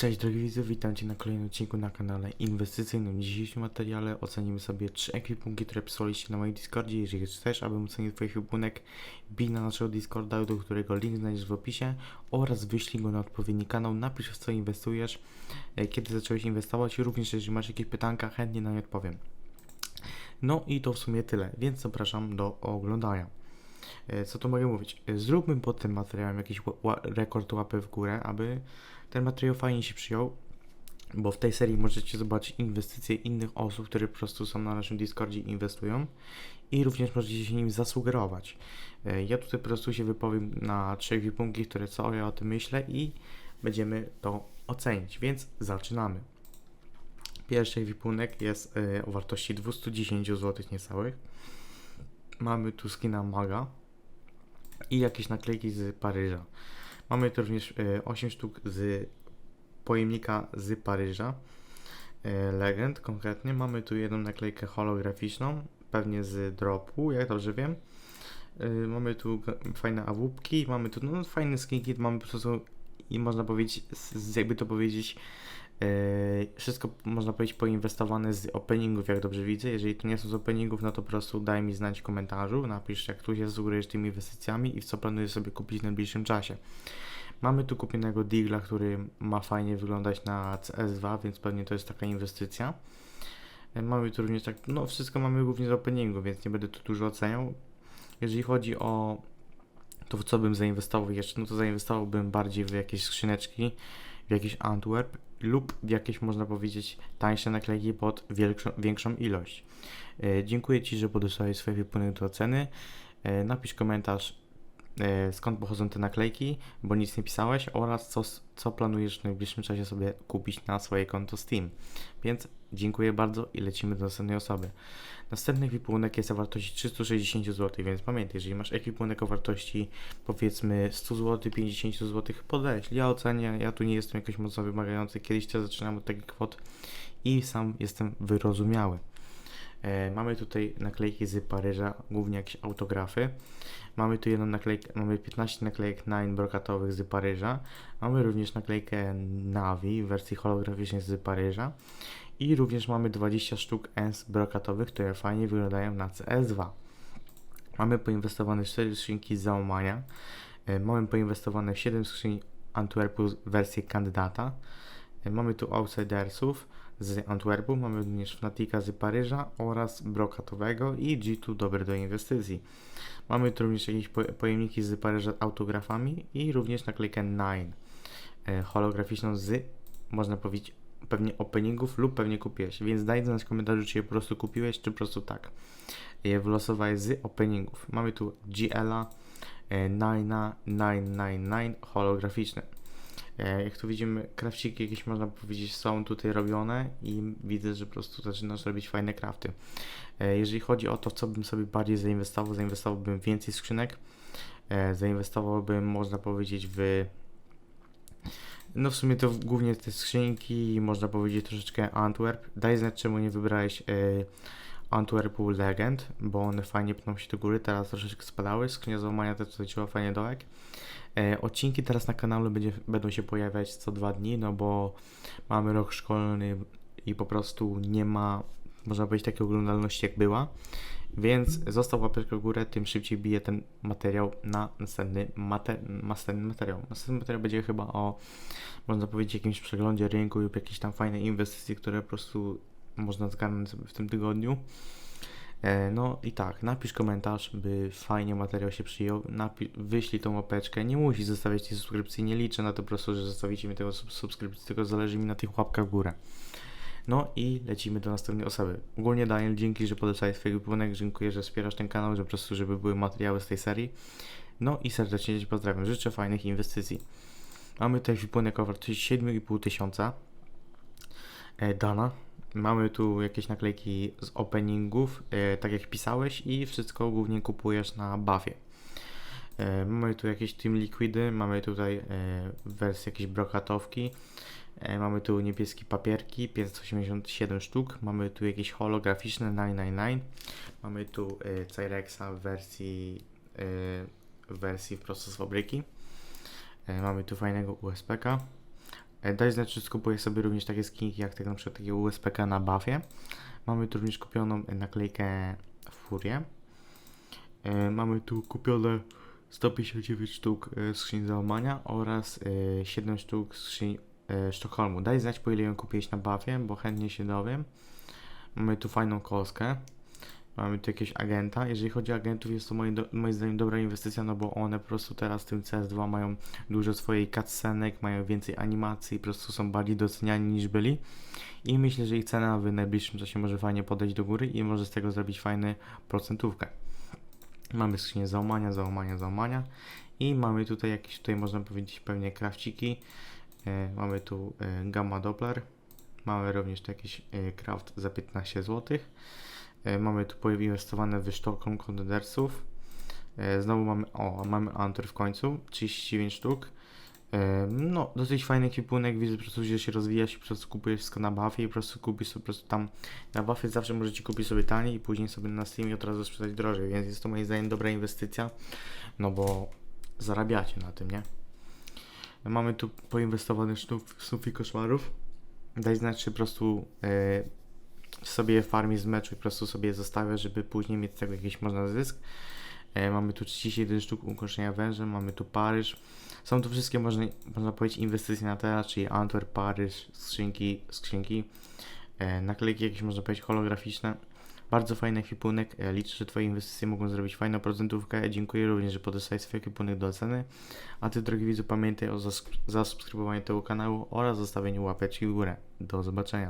Cześć drogi widzowie, witam Cię na kolejnym odcinku na kanale inwestycyjnym. W dzisiejszym materiale ocenimy sobie trzy ekwipunki, które przysłaliście na moim Discordzie. Jeżeli chcesz, abym ocenił Twój ekwipunek, bij na naszego Discorda, do którego link znajdziesz w opisie oraz wyślij go na odpowiedni kanał, napisz w co inwestujesz, e, kiedy zacząłeś inwestować i również jeżeli masz jakieś pytanka, chętnie na nie odpowiem. No i to w sumie tyle, więc zapraszam do oglądania. E, Co tu mogę mówić? E, Zróbmy pod tym materiałem jakiś rekord łapy w górę, aby ten materiał fajnie się przyjął, bo w tej serii możecie zobaczyć inwestycje innych osób, które po prostu są na naszym Discordzie i inwestują i również możecie się nim zasugerować. E, Ja tutaj po prostu się wypowiem na trzech wipunki, które co ja o tym myślę i będziemy to ocenić, więc zaczynamy. Pierwszy wipunek jest o wartości 210 zł niecałych. Mamy tu skina Maga i jakieś naklejki z Paryża. Mamy tu również e, 8 sztuk z pojemnika z Paryża. E, Legend konkretnie. Mamy tu jedną naklejkę holograficzną, pewnie z dropu, jak dobrze wiem. E, Mamy tu fajne awupki, mamy tu no, fajny skin kit, mamy po prostu i można powiedzieć, jakby to powiedzieć, e, wszystko można powiedzieć poinwestowane z openingów, jak dobrze widzę. Jeżeli to nie są z openingów, no to po prostu daj mi znać w komentarzu, napisz jak tu się sugerujesz tymi inwestycjami i w co planujesz sobie kupić w najbliższym czasie. Mamy tu kupionego Digla, który ma fajnie wyglądać na CS2, więc pewnie to jest taka inwestycja. Mamy tu również tak, no wszystko mamy głównie z openingu, więc nie będę tu dużo oceniał. Jeżeli chodzi o to, w co bym zainwestował jeszcze, no to zainwestowałbym bardziej w jakieś skrzyneczki, w jakiś Antwerp lub jakieś, można powiedzieć, tańsze naklejki pod większą, większą ilość. E, dziękuję Ci, że podesłałeś swoje wypłyny do oceny. E, napisz komentarz, skąd pochodzą te naklejki, bo nic nie pisałeś oraz co, co planujesz w najbliższym czasie sobie kupić na swoje konto Steam. Więc dziękuję bardzo i lecimy do następnej osoby. Następny ekwipunek jest o wartości 360 zł, więc pamiętaj, jeżeli masz ekwipunek o wartości powiedzmy 100 zł, 50 zł, podeślij. Ja ocenię, ja tu nie jestem jakoś mocno wymagający, kiedyś też zaczynałem od takich kwot i sam jestem wyrozumiały. E, mamy tutaj naklejki z Paryża, głównie jakieś autografy. Mamy tu jedną naklejkę, mamy 15 naklejek Nine brokatowych z Paryża. Mamy również naklejkę Navi w wersji holograficznej z Paryża. I również mamy 20 sztuk ENS brokatowych, które fajnie wyglądają na CS2. Mamy poinwestowane 4 skrzynki z załamania. E, Mamy poinwestowane 7 skrzyń Antwerpu wersji kandydata. E, Mamy tu Outsidersów z Antwerpu, mamy również Fnatica z Paryża oraz brokatowego i G2 dobre do inwestycji. Mamy tu również jakieś po- pojemniki z Paryża autografami i również naklejkę Nine e, holograficzną z, można powiedzieć, pewnie openingów lub pewnie kupiłeś, więc daj znać w komentarzu, czy je po prostu kupiłeś, czy po prostu tak. Je wylosowałeś z openingów. Mamy tu GL-a, e, Nina 999 holograficzne. E, Jak tu widzimy, krawciki jakieś można powiedzieć są tutaj robione i widzę, że po prostu zaczynasz robić fajne krafty. E, Jeżeli chodzi o to, co bym sobie bardziej zainwestował, zainwestowałbym więcej skrzynek, e, zainwestowałbym, można powiedzieć, w no w sumie to głównie te skrzynki można powiedzieć troszeczkę Antwerp. Daj znać, czemu nie wybrałeś Antwerpu Legend, bo one fajnie pną się do góry, teraz troszeczkę spadały, skrzynia załamania też leciła fajnie dołek. E, odcinki teraz na kanale będzie, będą się pojawiać co dwa dni, no bo mamy rok szkolny i po prostu nie ma, można powiedzieć, takiej oglądalności jak była. Więc został łapeczkę w górę, tym szybciej bije ten materiał na następny, mate, następny materiał. Następny materiał będzie chyba o, można powiedzieć, jakimś przeglądzie rynku lub jakiejś tam fajnej inwestycji, które po prostu można zgarnąć sobie w tym tygodniu. E, No i tak, napisz komentarz, by fajnie materiał się przyjął, napi- wyślij tą łapeczkę, nie musisz zostawiać tej subskrypcji, nie liczę na to po prostu, że zostawicie mi tego sub- subskrypcji, tylko zależy mi na tych łapkach w górę. No i lecimy do następnej osoby. Ogólnie Daniel, dzięki, że podesłałeś swój wypłynek, dziękuję, że wspierasz ten kanał, że po prostu, żeby były materiały z tej serii. No i serdecznie Cię pozdrawiam, życzę fajnych inwestycji. Mamy tutaj wypłynek o wartości 7,5 tysiąca. E, Dana. Mamy tu jakieś naklejki z openingów, e, tak jak pisałeś i wszystko głównie kupujesz na buffie. E, mamy tu jakieś Team Liquidy, mamy tutaj e, wersję jakieś brokatowki, mamy tu niebieskie papierki, 587 sztuk, mamy tu jakieś holograficzne 999, mamy tu Cyrexa w wersji, w wersji wprost z fabryki, mamy tu fajnego USPK, Daj znać, czy skupujesz sobie również takie skinki, jak tego na przykład takiego USPK na buffie. Mamy tu również kupioną e, naklejkę Furię. E, Mamy tu kupione 159 sztuk e, skrzyń załamania oraz e, 7 sztuk skrzyń e, Sztokholmu. Daj znać, po ile ją kupiłeś na buffie, bo chętnie się dowiem. Mamy tu fajną kostkę. Mamy tu jakiegoś agenta. Jeżeli chodzi o agentów, jest to moim, do, moim zdaniem dobra inwestycja, no bo one po prostu teraz w tym CS2 mają dużo swojej cutscenek, mają więcej animacji, po prostu są bardziej doceniani niż byli. I myślę, że ich cena w najbliższym czasie może fajnie podejść do góry i może z tego zrobić fajny procentówkę. Mamy skrzynię załamania, załamania, załamania. I mamy tutaj jakieś, tutaj można powiedzieć pewnie krawciki. E, mamy tu e, Gamma Doppler. Mamy również tu jakiś e, craft za 15 zł. E, mamy tu poinwestowane w Stockholm Condensersów. E, znowu mamy, o, mamy Antor w końcu, 39 sztuk. E, no, dosyć fajny ekwipunek, widzę po prostu, że się rozwija się, po prostu kupujesz wszystko na buffie i po prostu kupisz sobie po prostu tam, na buffie zawsze możecie kupić sobie taniej i później sobie na Steamie od razu sprzedać drożej, więc jest to moim zdaniem dobra inwestycja, no bo zarabiacie na tym, nie? Mamy tu poinwestowane sztuk w snów i koszmarów. Daj znać, czy po prostu sobie je farmi z meczu i po prostu sobie zostawia, żeby później mieć z tego jakiś można zysk. E, mamy tu 31 sztuk ukończenia wężem, mamy tu Paryż. Są to wszystkie, można, można powiedzieć, inwestycje na teraz, czyli Antwerp, Paryż, skrzynki, skrzynki e, naklejki jakieś, można powiedzieć, holograficzne. Bardzo fajny ekwipunek. E, liczę, że Twoje inwestycje mogą zrobić fajną procentówkę. Dziękuję również, że podesłałeś swój ekwipunek do oceny. A Ty, drogi widzu, pamiętaj o zasubskrybowaniu tego kanału oraz zostawieniu łapeczki w górę. Do zobaczenia.